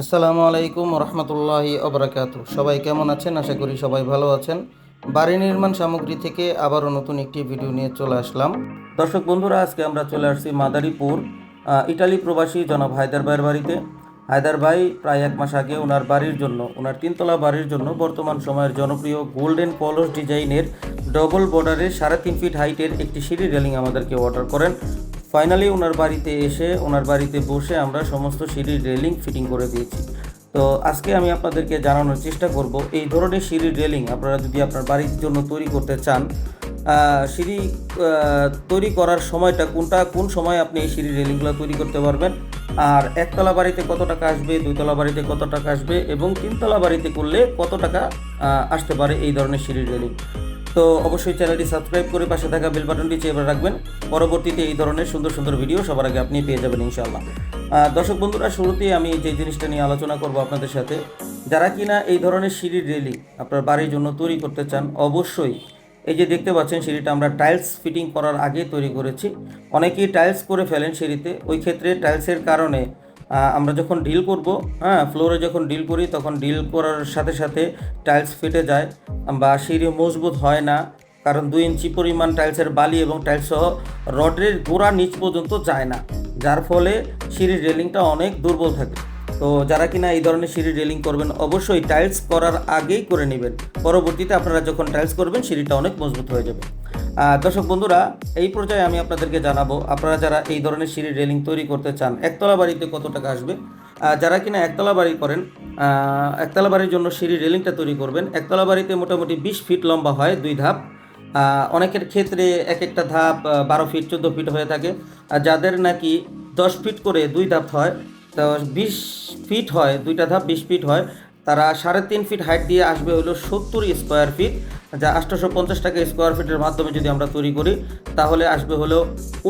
আসসালামু আলাইকুম রহমতুল্লাহি অবরাকাত সবাই কেমন আছেন? আশা করি সবাই ভালো আছেন। বাড়ি নির্মাণ সামগ্রী থেকে আবারও নতুন একটি ভিডিও নিয়ে চলে আসলাম। দর্শক বন্ধুরা, আজকে আমরা চলে আসছি মাদারীপুর ইটালি প্রবাসী জনাব হায়দার ভাইয়ের বাড়িতে। হায়দার ভাই প্রায় এক মাস আগে ওনার বাড়ির জন্য, ওনার তিনতলা বাড়ির জন্য বর্তমান সময়ের জনপ্রিয় গোল্ডেন কলস ডিজাইনের ডবল বর্ডারের সাড়ে তিন ফিট হাইটের একটি সিঁড়ি রেলিং আমাদেরকে অর্ডার করেন। ফাইনালি ওনার বাড়িতে এসে, ওনার বাড়িতে বসে আমরা সমস্ত সিঁড়ির রেলিং ফিটিং করে দিয়েছি। তো আজকে আমি আপনাদেরকে জানানোর চেষ্টা করব, এই ধরনের সিঁড়ির রেলিং আপনারা যদি আপনার বাড়ির জন্য তৈরি করতে চান সিঁড়ি তৈরি করার সময়টা কোনটা, কোন সময় আপনি এই সিঁড়ির রেলিংগুলো তৈরি করতে পারবেন, আর একতলা বাড়িতে কত টাকা আসবে, দুইতলা বাড়িতে কত টাকা আসবে, এবং তিনতলা বাড়িতে করলে কত টাকা আসতে পারে এই ধরনের সিঁড়ির রেলিং তো অবশ্যই চ্যানেলটি সাবস্ক্রাইব করে পাশে থাকা বেল বাটনটি চেপে রাখবেন। পরবর্তীতে এই ধরনের সুন্দর সুন্দর ভিডিও সবার আগে আপনি পেয়ে যাবেন ইনশাল্লাহ আহ, দর্শক বন্ধুরা শুরুতেই আমি যে জিনিসটা নিয়ে আলোচনা করব আপনাদের সাথে যারা কিনা এই ধরনের সিঁড়ির রেলিং আপনার বাড়ির জন্য তৈরি করতে চান অবশ্যই এই যে দেখতে পাচ্ছেন সিঁড়িটা আমরা টাইলস ফিটিং করার আগে তৈরি করেছি। অনেকেই টাইলস করে ফেলেন সিঁড়িতে ওই ক্ষেত্রে টাইলসের কারণে আমরা যখন ডিল করব হ্যাঁ ফ্লোরে যখন ডিল করি, তখন ডিল করার সাথে সাথে টাইলস ফেটে যায়, বা সিঁড়ি মজবুত হয় না, কারণ দুই ইঞ্চি পরিমাণ টাইলসের বালি এবং টাইলস সহ রডের গোড়া নিচ পর্যন্ত যায় না, যার ফলে সিঁড়ির রেলিংটা অনেক দুর্বল থাকে। তো যারা কিনা এই ধরনের সিঁড়ির রেলিং করবেন, অবশ্যই টাইলস করার আগেই করে নেবেন। পরবর্তীতে আপনারা যখন টাইলস করবেন, সিঁড়িটা অনেক মজবুত হয়ে যাবে। দর্শক বন্ধুরা, এই পর্যায়ে আমি আপনাদেরকে জানাব, আপনারা যারা এই ধরনের সিঁড়ির রেলিং তৈরি করতে চান, একতলা বাড়িতে কত টাকা আসবে? যারা কিনা একতলা বাড়ি করেন একতলা বাড়ির জন্য সিঁড়ির রেলিংটা তৈরি করবেন। একতলা বাড়িতে মোটামুটি বিশ ফিট লম্বা হয়, দুই ধাপ। অনেকের ক্ষেত্রে এক একটা ধাপ বারো ফিট, চোদ্দ ফিট হয়ে থাকে। যাদের নাকি দশ ফিট করে দুই ধাপ হয়, তো বিশ ফিট হয়, দুইটা ধাপ বিশ ফিট হয় তারা সাড়ে তিন ফিট হাইট দিয়ে আসবে হলো সত্তর স্কোয়ার ফিট যা আটশোশো পঞ্চাশ টাকা স্কোয়ার ফিটের মাধ্যমে যদি আমরা তৈরি করি, তাহলে আসবে হলো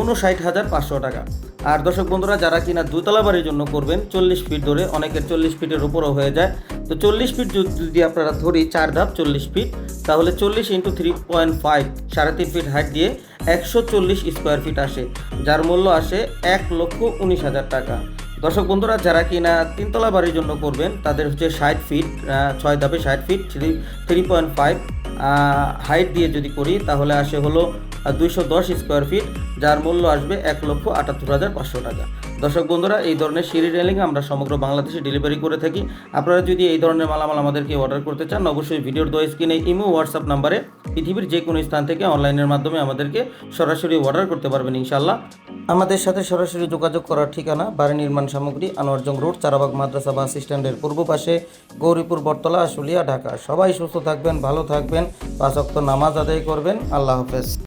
উনষাট হাজার পাঁচশো টাকা। আর দর্শক বন্ধুরা, যারা কিনা দুতলা বাড়ির জন্য করবেন, চল্লিশ ফিট ধরে, অনেকের চল্লিশ ফিটের উপরও হয়ে যায়। তো চল্লিশ ফিট যদি আপনারা ধরি চার ধাপ চল্লিশ ফিট তাহলে চল্লিশ ইন্টু থ্রি পয়েন্ট ফাইভ সাড়ে তিন ফিট হাইট দিয়ে একশো চল্লিশ স্কোয়ার ফিট আসে, যার মূল্য আসে এক লক্ষ উনিশ হাজার টাকা। দর্শক বন্ধুরা, যারা কিনা তিনতলা বাড়ির জন্য করবেন, তাদের হচ্ছে ষাট ফিট ছয় ধাপে ষাট feet three three point five height দিয়ে যদি করি, তাহলে আসে হলো দুইশো দশ স্কোয়ার ফিট যার মূল্য আসবে এক লক্ষ আটাত্তর হাজার পাঁচশো টাকা। দর্শক বন্ধুরা, এই ধরনের সিঁড়ি রেলিং আমরা সমগ্র বাংলাদেশে ডেলিভারি করে থাকি। আপনারা যদি এই ধরনের মালামাল আমাদেরকে অর্ডার করতে চান, অবশ্যই ভিডিওর দো স্ক্রিনে ইমো হোয়াটসঅ্যাপ নাম্বারে পৃথিবীর যে কোনো স্থান থেকে অনলাইনের মাধ্যমে আমাদেরকে সরাসরি অর্ডার করতে পারবেন ইনশাল্লাহ আমাদের সাথে সরাসরি যোগাযোগ করার ঠিকানা বাড়ি নির্মাণ সামগ্রী, আনোয়ারজং রোড, চারাবাগ মাদ্রাসা বাস স্ট্যান্ডের পূর্ব পাশে, গৌরীপুর, বটতলা, আশুলিয়া, ঢাকা। সবাই সুস্থ থাকবেন, ভালো থাকবেন। পাঁচ অক্ত নামাজ আদায় করবেন। আল্লাহ হাফেজ।